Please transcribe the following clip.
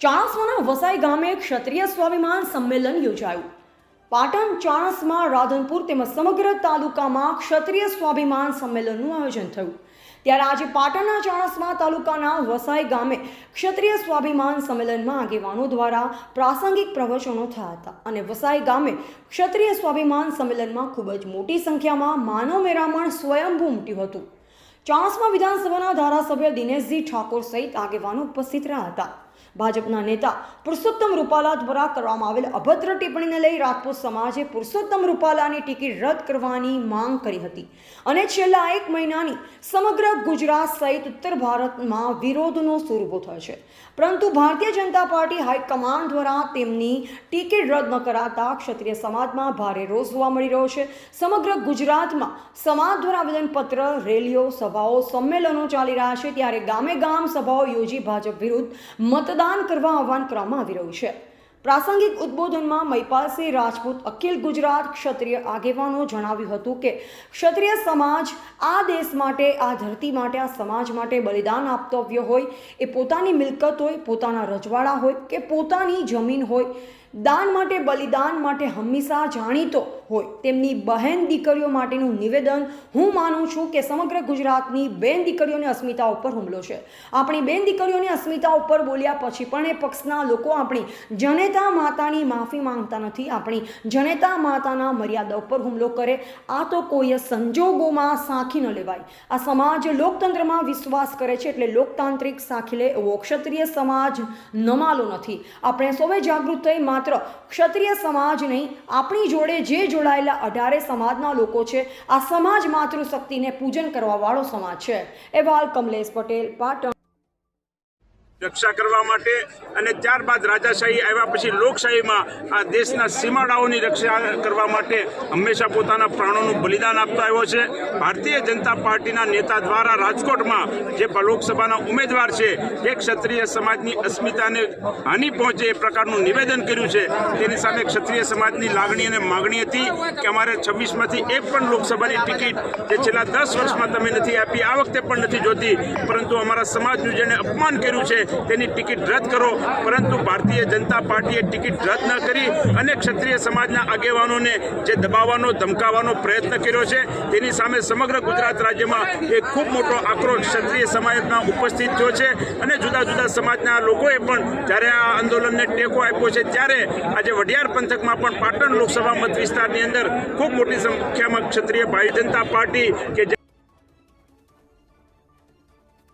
ચાણસ્માના વસાઈ ગામે ક્ષત્રિય સ્વાભિમાન સંમેલન યોજાયું. પાટણ ચાણસ્મા રાધનપુર તેમજ સમગ્ર તાલુકામાં ક્ષત્રિય સ્વાભિમાન સંમેલનનું આયોજન થયું. ત્યારે આજે પાટણના ચાણસ્મા તાલુકાના વસાઈ ગામે ક્ષત્રિય સ્વાભિમાન સંમેલનમાં આગેવાનો દ્વારા પ્રાસંગિક પ્રવચનો થયા હતા અને વસાઈ ગામે ક્ષત્રિય સ્વાભિમાન સંમેલનમાં ખૂબ જ મોટી સંખ્યામાં માનવ મેરામણ સ્વયંભૂ ઉમટ્યું હતું. ચાણસ્મા વિધાનસભાના ધારાસભ્ય દિનેશજી ઠાકોર સહિત આગેવાનો ઉપસ્થિત રહ્યા હતા. ભાજપના નેતા પુરુષોત્તમ રૂપાલા દ્વારા કરવામાં આવેલ અભદ્ર ટિપ્પણીને લઈ રાજપૂત સમાજે પુરુષોત્તમ રૂપાલાની ટિકિટ રદ કરવાની માંગ કરી હતી. અને છેલ્લા એક મહિનાની સમગ્ર ગુજરાત સહિત ઉત્તર ભારતમાં વિરોધનો સૂર ઊભો થયો છે. પરંતુ ભારતીય જનતા પાર્ટી હાઈકમાન્ડ દ્વારા તેમની ટિકિટ રદ ન કરાતા ક્ષત્રિય સમાજમાં ભારે રોષ જોવા મળી રહ્યો છે. સમગ્ર ગુજરાતમાં સમાજ દ્વારા આવેદનપત્ર, રેલીઓ, સભાઓ, સંમેલનો ચાલી રહ્યા છે. ત્યારે ગામે ગામ સભાઓ યોજી ભાજપ વિરુદ્ધ મતદાન કરવા આહવાન કરવામાં આવી રહ્યું છે. પ્રાસંગિક ઉદ્બોધનમાં મહિપાલસિંહ રાજપૂત અખિલ ગુજરાત ક્ષત્રિય આગેવાનો જણાવ્યું હતું કે, ક્ષત્રિય સમાજ આ દેશ માટે, આ ધરતી માટે, આ સમાજ માટે બલિદાન આપતવ્ય હોય, એ પોતાની મિલકત હોય, પોતાના રજવાડા હોય કે પોતાની જમીન હોય દાન માટે, બલિદાન માટે હંમેશા જાણીતો હોય. તેમની બહેન દીકરીઓ માટેનું નિવેદન હું માનું છું કે સમગ્ર ગુજરાતની બેન દીકરીઓની અસ્મિતા ઉપર હુમલો છે. આપણી બેન દીકરીઓની અસ્મિતા ઉપર બોલ્યા પછી પણ એ પક્ષના લોકો આપણી જનેતા માતાની માફી માંગતા નથી. આપણી જનેતા માતાના મર્યાદા ઉપર હુમલો કરે. આ તો કોઈએ સંજોગોમાં સાંખી ન લેવાય. આ સમાજ લોકતંત્રમાં વિશ્વાસ કરે છે એટલે લોકતાંત્રિક સાખી લે એવો ક્ષત્રિય સમાજ નમાલો નથી. આપણે સૌએ જાગૃત થઈ માત્ર ક્ષત્રિય સમાજ નહીં, આપણી જોડે જે જોડાયેલા અઢારે સમાજના લોકો છે, આ સમાજ માતૃશક્તિને પૂજન કરવાવાળો સમાજ છે. એવાલ કમલેશ પટેલ, પાટણ. રક્ષા કરવા માટે અને ત્યારબાદ રાજાશાહી આવ્યા પછી લોકશાહીમાં આ દેશના સીમાડાઓની રક્ષા કરવા માટે હંમેશા પોતાના પ્રાણોનું બલિદાન આપતો આવ્યો છે. ભારતીય જનતા પાર્ટીના નેતા દ્વારા રાજકોટમાં જે લોકસભાના ઉમેદવાર છે એ ક્ષત્રિય સમાજની અસ્મિતાને હાનિ પહોંચે એ પ્રકારનું નિવેદન કર્યું છે. તેની સામે ક્ષત્રિય સમાજની લાગણી અને માગણી હતી કે અમારે છવ્વીસમાંથી એક પણ લોકસભાની ટિકિટ જે છેલ્લા દસ વર્ષમાં તમે નથી આપી, આ વખતે પણ નથી જોતી, પરંતુ અમારા સમાજનું જેણે અપમાન કર્યું છે. તેની ટિકિટ રદ કરો. પરંતુ ભારતીય જનતા પાર્ટીએ ટિકિટ રદ ન કરી અને ક્ષત્રિય સમાજના આગેવાનોને જે દબાવવાનો, ધમકાવવાનો પ્રયત્ન કર્યો છે, તેની સામે સમગ્ર ગુજરાત રાજ્યમાં એક ખૂબ મોટો આક્રોશ ક્ષત્રિય સમાજના ઉપસ્થિત થયો છે અને જુદા જુદા સમાજના લોકોએ પણ જ્યારે આ આંદોલનને ટેકો આપ્યો છે, ત્યારે આજે વઢિયાર પંથકમાં પણ પાટણ લોકસભા મત વિસ્તારની અંદર ખૂબ મોટી સંખ્યામાં ક્ષત્રિય ભારતીય જનતા પાર્ટી કે